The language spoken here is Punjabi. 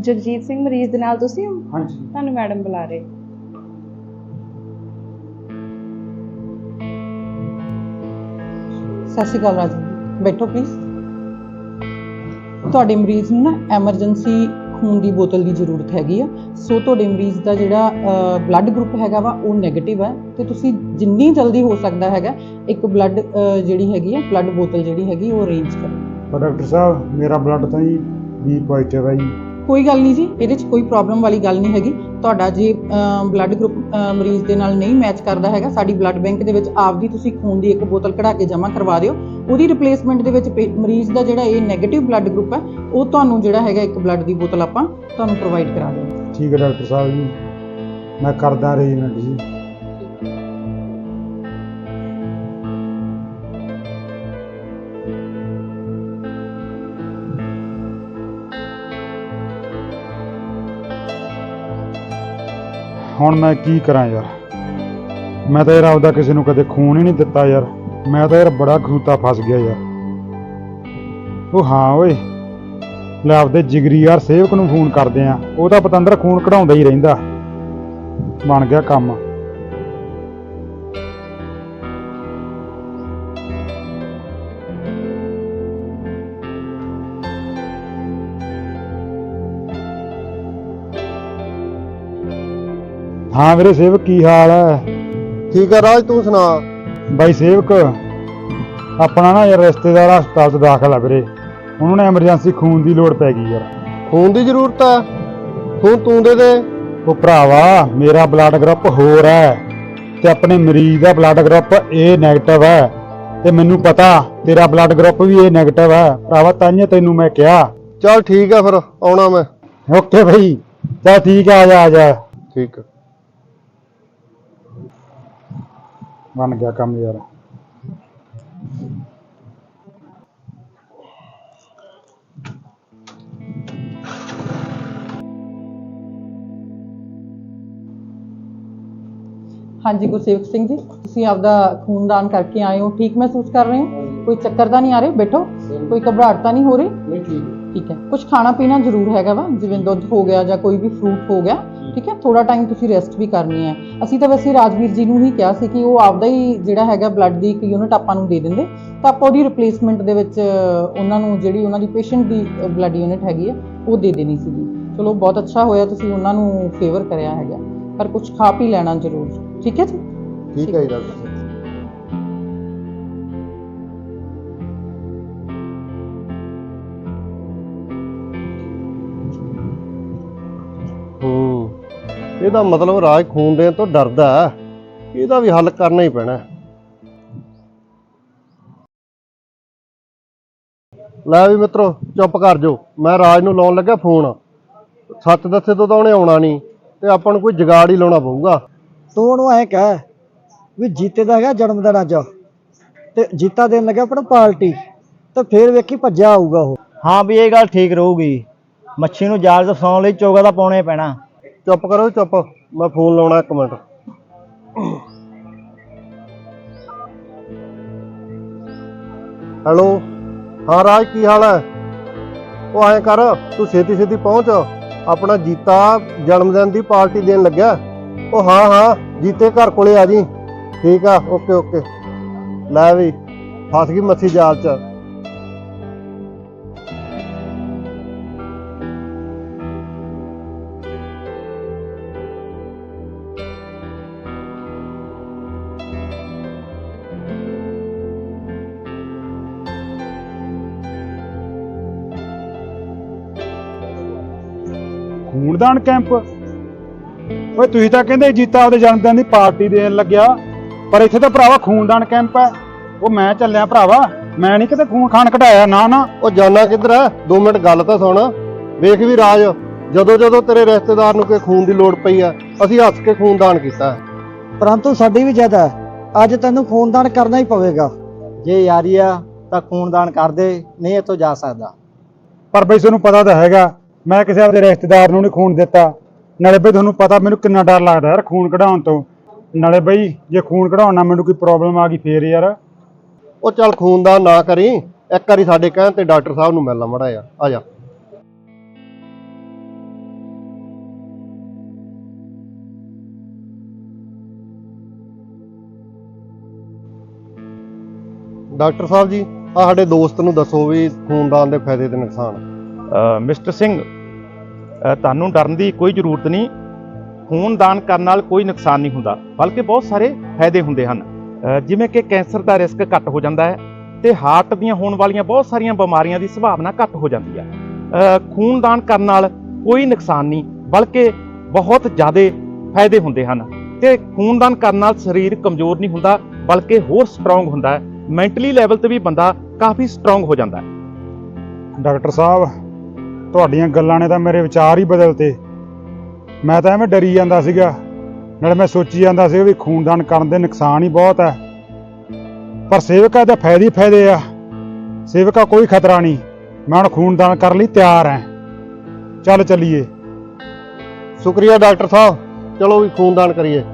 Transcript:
ਜਗਜੀਤ ਸਿੰਘ ਮਰੀਜ਼ ਦੇ ਨਾਲ ਤੁਸੀਂ ਹੋ? ਹਾਂਜੀ। ਤੁਹਾਨੂੰ ਮੈਡਮ ਬੁਲਾ ਰਹੇ। ਸਤਿ ਸ਼੍ਰੀ ਅਕਾਲ ਰਾਜੂ ਬੈਠੋ ਪਲੀਜ਼ ਤੁਹਾਡੇ ਮਰੀਜ਼ ਨੂੰ ਨਾ ਐਮਰਜੈਂਸੀ ਖੂਨ ਦੀ ਬੋਤਲ ਦੀ ਜ਼ਰੂਰਤ ਹੈਗੀ ਆ। ਸੋ ਤੁਹਾਡੇ ਮਰੀਜ਼ ਦਾ ਜਿਹੜਾ ਬਲੱਡ ਗਰੁੱਪ ਹੈਗਾ ਵਾ ਉਹ 네ਗੇਟਿਵ ਹੈ ਤੇ ਤੁਸੀਂ ਜਿੰਨੀ ਜਲਦੀ ਹੋ ਸਕਦਾ ਹੈਗਾ ਇੱਕ ਬਲੱਡ ਜਿਹੜੀ ਹੈਗੀ ਆ ਬਲੱਡ ਬੋਤਲ ਜਿਹੜੀ ਹੈਗੀ ਉਹ ਅਰੇਂਜ ਕਰੋ। ਪਰ ਡਾਕਟਰ ਸਾਹਿਬ ਮੇਰਾ ਬਲੱਡ ਤਾਂ ਜੀ ਬੀ ਪੋਜ਼ਿਟਿਵ ਹੈ ਜੀ। ਕੋਈ ਗੱਲ ਨਹੀਂ ਜੀ, ਇਹਦੇ 'ਚ ਕੋਈ ਪ੍ਰੋਬਲਮ ਵਾਲੀ ਗੱਲ ਨਹੀਂ ਹੈਗੀ। ਤੁਹਾਡਾ ਜੇ ਬਲੱਡ ਗਰੁੱਪ ਮਰੀਜ਼ ਦੇ ਨਾਲ ਨਹੀਂ ਮੈਚ ਕਰਦਾ ਹੈਗਾ, ਸਾਡੀ ਬਲੱਡ ਬੈਂਕ ਦੇ ਵਿੱਚ ਆਪਦੀ ਤੁਸੀਂ ਖੂਨ ਦੀ ਇੱਕ ਬੋਤਲ ਕਢਾ ਕੇ ਜਮ੍ਹਾਂ ਕਰਵਾ ਦਿਓ। ਉਹਦੀ ਰਿਪਲੇਸਮੈਂਟ ਦੇ ਵਿੱਚ ਮਰੀਜ਼ ਦਾ ਜਿਹੜਾ ਇਹ 네ਗੇਟਿਵ ਬਲੱਡ ਗਰੁੱਪ ਹੈ, ਉਹ ਤੁਹਾਨੂੰ ਜਿਹੜਾ ਹੈਗਾ ਇੱਕ ਬਲੱਡ ਦੀ ਬੋਤਲ ਆਪਾਂ ਤੁਹਾਨੂੰ ਪ੍ਰੋਵਾਈਡ ਕਰਾ ਦੇਵਾਂਗੇ ਠੀਕ ਹੈ ਡਾਕਟਰ ਸਾਹਿਬ ਜੀ, ਮੈਂ ਕਰਦਾ ਅਰੇਂਜਮੈਂਟ ਜੀ। ਹੁਣ ਮੈਂ ਕੀ ਕਰਾਂ ਯਾਰ? ਮੈਂ ਤਾਂ ਯਾਰ ਆਪਦਾ ਕਿਸੇ ਨੂੰ ਕਦੇ ਖੂਨ ਹੀ ਨਹੀਂ ਦਿੱਤਾ ਯਾਰ। ਮੈਂ ਤਾਂ ਯਾਰ ਬੜਾ ਖੂਤਾ ਫਸ ਗਿਆ ਯਾਰ। ਉਹ ਹਾਂ ਓਏ, ਲੈ ਆਪਦੇ ਜਿਗਰੀ ਯਾਰ ਸੇਵਕ ਨੂੰ ਫੋਨ ਕਰਦੇ ਆ। ਉਹ ਤਾਂ ਪਤੰਦਰ ਖੂਨ ਕਢਾਉਂਦਾ ਹੀ ਰਹਿੰਦਾ। ਬਣ ਗਿਆ ਕੰਮ। ਹਾਂ ਵੀਰੇ ਸੇਵਕ ਕੀ ਹਾਲ ਹੈ? ਠੀਕ ਹੈ ਰਾਜ ਤੂੰ ਸੁਣਾ? ਬਾਈ ਸੇਵਕ ਆਪਣਾ ਨਾ ਯਾਰ ਰਿਸ਼ਤੇਦਾਰ ਹਸਪਤਾਲ 'ਚ ਦਾਖਲ ਆ ਵੀਰੇ। ਉਹਨਾਂ ਨੂੰ ਐਮਰਜੈਂਸੀ ਖੂਨ ਦੀ ਲੋੜ ਪੈ ਗਈ ਯਾਰ। ਖੂਨ ਦੀ ਜ਼ਰੂਰਤ ਹੈ? ਖੂਨ ਤੂੰ ਦੇ ਦੇ। ਉਹ ਭਰਾਵਾ ਮੇਰਾ ਬਲੱਡ ਗਰੁੱਪ ਹੋਰ ਹੈ ਤੇ ਆਪਣੇ ਮਰੀਜ਼ ਦਾ ਬਲੱਡ ਗਰੁੱਪ A ਨੈਗੇਟਿਵ ਹੈ ਤੇ ਮੈਨੂੰ ਪਤਾ ਤੇਰਾ ਬਲੱਡ ਗਰੁੱਪ ਵੀ A ਨੈਗੇਟਿਵ ਹੈ। ਭਰਾਵਾ ਤਾਂਹੀਓ ਤੈਨੂੰ ਮੈਂ ਕਿਹਾ। ਚਲ ਠੀਕ ਹੈ ਫਿਰ ਆਉਣਾ ਮੈਂ। ਓਕੇ ਭਾਈ ਚਲ ਠੀਕ ਹੈ ਆ ਜਾ ਆ ਜਾ। ਠੀਕ ਹੈ ਬਣ ਗਿਆ ਕੰਮ ਯਾਰ। ਹਾਂਜੀ ਗੁਰਸੇਵਕ ਸਿੰਘ ਜੀ ਤੁਸੀਂ ਆਪਦਾ ਖੂਨਦਾਨ ਕਰਕੇ ਆਏ ਹੋ। ਠੀਕ ਮਹਿਸੂਸ ਕਰ ਰਹੇ ਹੋ? ਕੋਈ ਚੱਕਰ ਤਾਂ ਨਹੀਂ ਆ ਰਹੇ? ਬੈਠੋ। ਕੋਈ ਘਬਰਾਹਟ ਤਾਂ ਨਹੀਂ ਹੋ ਰਹੀ? ਨਹੀਂ ਠੀਕ ਠੀਕ ਹੈ। ਕੁਝ ਖਾਣਾ ਪੀਣਾ ਜ਼ਰੂਰ ਹੈਗਾ ਵਾ ਜਿਵੇਂ ਦੁੱਧ ਹੋ ਗਿਆ ਜਾਂ ਕੋਈ ਵੀ ਫਰੂਟ ਹੋ ਗਿਆ। ਠੀਕ ਹੈ ਥੋੜਾ ਟਾਈਮ ਤੁਸੀਂ ਰੈਸਟ ਵੀ ਕਰਨੀ ਹੈ। ਅਸੀਂ ਤਾਂ ਵੈਸੇ ਰਾਜਵੀਰ ਜੀ ਨੂੰ ਹੀ ਕਿਹਾ ਸੀ ਕਿ ਉਹ ਆਪਦਾ ਹੀ ਜਿਹੜਾ ਹੈਗਾ ਬਲੱਡ ਦੀ ਇੱਕ ਯੂਨਿਟ ਆਪਾਂ ਨੂੰ ਦੇ ਦਿੰਦੇ। ਤਾਂ ਆਪਾਂ ਉਹਦੀ ਰਿਪਲੇਸਮੈਂਟ ਦੇ ਵਿੱਚ ਉਹਨਾਂ ਨੂੰ ਜਿਹੜੀ ਉਹਨਾਂ ਦੀ ਪੇਸ਼ੈਂਟ ਦੀ ਬਲੱਡ ਯੂਨਿਟ ਹੈਗੀ ਹੈ ਉਹ ਦੇ ਦੇਣੀ ਸੀਗੀ। ਚਲੋ ਬਹੁਤ ਅੱਛਾ ਹੋਇਆ ਤੁਸੀਂ ਉਹਨਾਂ ਨੂੰ ਫੇਵਰ ਕਰਿਆ ਹੈਗਾ। ਪਰ ਕੁਝ ਖਾ ਪੀ ਲੈਣਾ ਜ਼ਰੂਰ। ਠੀਕ ਹੈ ਜੀ? ਠੀਕ ਹੈ ਜੀ ਡਾਕਟਰ ਸਾਹਿਬ ਹੂੰ। ਇਹਦਾ ਮਤਲਬ ਰਾਜ ਖੂਨ ਦੇਣ ਤੋਂ ਡਰਦਾ ਹੈ। ਇਹਦਾ ਵੀ ਹੱਲ ਕਰਨਾ ਹੀ ਪੈਣਾ ਹੈ। ਲੈ ਵੀ ਮਿੱਤਰੋ ਚੁੱਪ ਕਰ ਜਾਓ। ਮੈਂ ਰਾਜ ਨੂੰ ਲਾਉਣ ਲੱਗਾ ਫੋਨ। ਸੱਚ ਦੱਸੇ ਤੋਂ ਤਾਂ ਉਹਨੇ ਆਉਣਾ ਨਹੀਂ ਤੇ ਆਪਾਂ ਨੂੰ ਕੋਈ ਜਗਾੜ ਹੀ ਲਾਉਣਾ ਪਊਗਾ। ਤੂੰ ਉਹਨੂੰ ਐ ਕਹਿ ਵੀ ਜੀਤੇ ਦਾ ਹੈਗਾ ਜਨਮ ਦਿਨ ਅੱਜ ਤੇ ਜੀਤਾ ਦੇਣ ਲੱਗਾ ਆਪਣਾ ਪਾਰਟੀ ਤੇ ਫੇਰ ਵੇਖੀ ਭੱਜਿਆ ਆਊਗਾ ਉਹ। ਹਾਂ ਵੀ ਇਹ ਗੱਲ ਠੀਕ ਰਹੂਗੀ। ਮੱਛੀ ਨੂੰ ਜਾਲ 'ਚ ਫਸਾਉਣ ਲਈ ਚੋਗਾ ਤਾਂ ਪਾਉਣਾ ਹੀ ਪੈਣਾ। ਚੁੱਪ ਕਰੋ ਚੁੱਪ। ਮੈਂ ਫੋਨ ਲਾਉਣਾ ਇੱਕ ਮਿੰਟ। ਹੈਲੋ? ਹਾਂ, ਰਾਜ, ਕੀ ਹਾਲ ਹੈ? ਉਹ ਐਂ ਕਰ, ਤੂੰ ਛੇਤੀ ਛੇਤੀ ਪਹੁੰਚ। ਆਪਣਾ ਜੀਤਾ ਜਨਮ ਦਿਨ ਦੀ ਪਾਰਟੀ ਦੇਣ ਲੱਗਿਆ। ਉਹ ਹਾਂ ਹਾਂ, ਜੀਤੇ ਘਰ ਕੋਲੇ ਆ ਜੀ। ਠੀਕ ਆ, ਓਕੇ ਓਕੇ। ਲੈ ਵੀ, ਫਸ ਗਈ ਮੱਛੀ ਜਾਲ 'ਚ। ਖੂਨਦਾਨ ਕੈਂਪ? ਓਏ ਤੁਸੀਂ ਤਾਂ ਕਹਿੰਦੇ ਜੀਤਾ ਉਹਦੇ ਜਨਮ ਦਿਨ ਦੀ ਪਾਰਟੀ ਦੇਣ ਲੱਗਿਆ। ਪਰ ਇੱਥੇ ਤਾਂ ਭਰਾਵਾ ਖੂਨਦਾਨ ਕੈਂਪ ਹੈ। ਉਹ ਮੈਂ ਚੱਲਿਆ ਭਰਾਵਾ। ਮੈਂ ਨਹੀਂ ਕਿਤੇ ਖੂਨ ਖਾਨ ਕਢਾਇਆ ਨਾ ਨਾ। ਉਹ ਜਾਣਾ ਕਿੱਧਰ ਹੈ? 2 ਮਿੰਟ ਗੱਲ ਤਾਂ ਸੁਣ। ਵੇਖ ਵੀ ਰਾਜ ਜਦੋਂ ਜਦੋਂ ਤੇਰੇ ਰਿਸ਼ਤੇਦਾਰ ਨੂੰ ਕੋਈ ਖੂਨ ਦੀ ਲੋੜ ਪਈ ਆ ਅਸੀਂ ਹੱਸ ਕੇ ਖੂਨਦਾਨ ਕੀਤਾ। ਪਰੰਤੂ ਸਾਡੀ ਵੀ ਜ਼ਿਆਦਾ ਹੈ। ਅੱਜ ਤੈਨੂੰ ਖੂਨਦਾਨ ਕਰਨਾ ਹੀ ਪਵੇਗਾ। ਜੇ ਯਾਰੀ ਆ ਤਾਂ ਖੂਨਦਾਨ ਕਰ ਦੇ ਨਹੀਂ ਇੱਥੋਂ ਜਾ ਸਕਦਾ। ਪਰ ਬਈ ਤੁਹਾਨੂੰ ਪਤਾ ਤਾਂ ਹੈਗਾ। ਮੈਂ ਕਿਸੇ ਆਪਣੇ ਰਿਸ਼ਤੇਦਾਰ ਨੂੰ ਨਹੀਂ ਖੂਨ ਦਿੱਤਾ। ਨਾਲੇ ਬਈ ਤੁਹਾਨੂੰ ਪਤਾ ਮੈਨੂੰ ਕਿੰਨਾ ਡਰ ਲੱਗਦਾ ਯਾਰ ਖੂਨ ਕਢਾਉਣ ਤੋਂ। ਨਾਲੇ ਬਈ ਜੇ ਖੂਨ ਕਢਾਉਣ ਨਾਲ ਮੈਨੂੰ ਕੋਈ ਪ੍ਰੋਬਲਮ ਆ ਗਈ ਫੇਰ ਯਾਰ। ਉਹ ਚੱਲ ਖੂਨ ਦਾ ਨਾ ਕਰੀ, ਇੱਕ ਵਾਰੀ ਸਾਡੇ ਕਹਿਣ ਤੇ ਡਾਕਟਰ ਸਾਹਿਬ ਨੂੰ ਮਿਲਣਾ ਮੜਾ ਆ ਆ ਜਾ। ਡਾਕਟਰ ਸਾਹਿਬ ਜੀ ਆ ਸਾਡੇ ਦੋਸਤ ਨੂੰ ਦੱਸੋ ਵੀ ਖੂਨਦਾਨ ਦੇ ਫਾਇਦੇ ਤੇ ਨੁਕਸਾਨ। ਮਿਸਟਰ ਸਿੰਘ ਤੁਹਾਨੂੰ ਡਰਨ ਦੀ ਕੋਈ ਜ਼ਰੂਰਤ ਨਹੀਂ। ਖੂਨਦਾਨ ਕਰਨ ਨਾਲ ਕੋਈ ਨੁਕਸਾਨ ਨਹੀਂ ਹੁੰਦਾ ਬਲਕਿ ਬਹੁਤ ਸਾਰੇ ਫਾਇਦੇ ਹੁੰਦੇ ਹਨ। ਜਿਵੇਂ ਕਿ ਕੈਂਸਰ ਦਾ ਰਿਸਕ ਘੱਟ ਹੋ ਜਾਂਦਾ ਹੈ ਤੇ ਹਾਰਟ ਦੀਆਂ ਹੋਣ ਵਾਲੀਆਂ ਬਹੁਤ ਸਾਰੀਆਂ ਬਿਮਾਰੀਆਂ ਦੀ ਸੰਭਾਵਨਾ ਘੱਟ ਹੋ ਜਾਂਦੀ ਹੈ। ਅ, ਖੂਨਦਾਨ ਕਰਨ ਨਾਲ ਕੋਈ ਨੁਕਸਾਨ ਨਹੀਂ ਬਲਕਿ ਬਹੁਤ ਜ਼ਿਆਦਾ ਫਾਇਦੇ ਹੁੰਦੇ ਹਨ। ਤੇ ਖੂਨਦਾਨ ਕਰਨ ਨਾਲ ਸਰੀਰ ਕਮਜ਼ੋਰ ਨਹੀਂ ਹੁੰਦਾ ਬਲਕਿ ਹੋਰ ਸਟਰੋਂਗ ਹੁੰਦਾ ਹੈ। ਮੈਂਟਲੀ ਲੈਵਲ ਤੇ ਵੀ ਬੰਦਾ ਕਾਫੀ ਸਟਰੋਂਗ ਹੋ ਜਾਂਦਾ ਹੈ। ਡਾਕਟਰ ਸਾਹਿਬ ਤੁਹਾਡੀਆਂ ਗੱਲਾਂ ਨੇ ਤਾਂ ਮੇਰੇ ਵਿਚਾਰ ਹੀ ਬਦਲਤੇ। ਮੈਂ ਤਾਂ ਐਵੇਂ ਡਰੀ ਜਾਂਦਾ ਸੀਗਾ। ਨਾਲੇ ਮੈਂ ਸੋਚੀ ਜਾਂਦਾ ਸੀ ਵੀ ਖੂਨਦਾਨ ਕਰਨ ਦੇ ਨੁਕਸਾਨ ਹੀ ਬਹੁਤ ਹੈ ਪਰ ਸੇਵਕਾ ਦੇ ਫਾਇਦੇ ਹੀ ਫਾਇਦੇ ਆ। ਸੇਵਕਾ ਕੋਈ ਖਤਰਾ ਨਹੀਂ। ਮੈਂ ਹੁਣ ਖੂਨਦਾਨ ਕਰਨ ਲਈ ਤਿਆਰ ਹਾਂ। ਚੱਲ ਚੱਲੀਏ। ਸ਼ੁਕਰੀਆ ਡਾਕਟਰ ਸਾਹਿਬ। ਚਲੋ ਵੀ ਖੂਨਦਾਨ ਕਰੀਏ।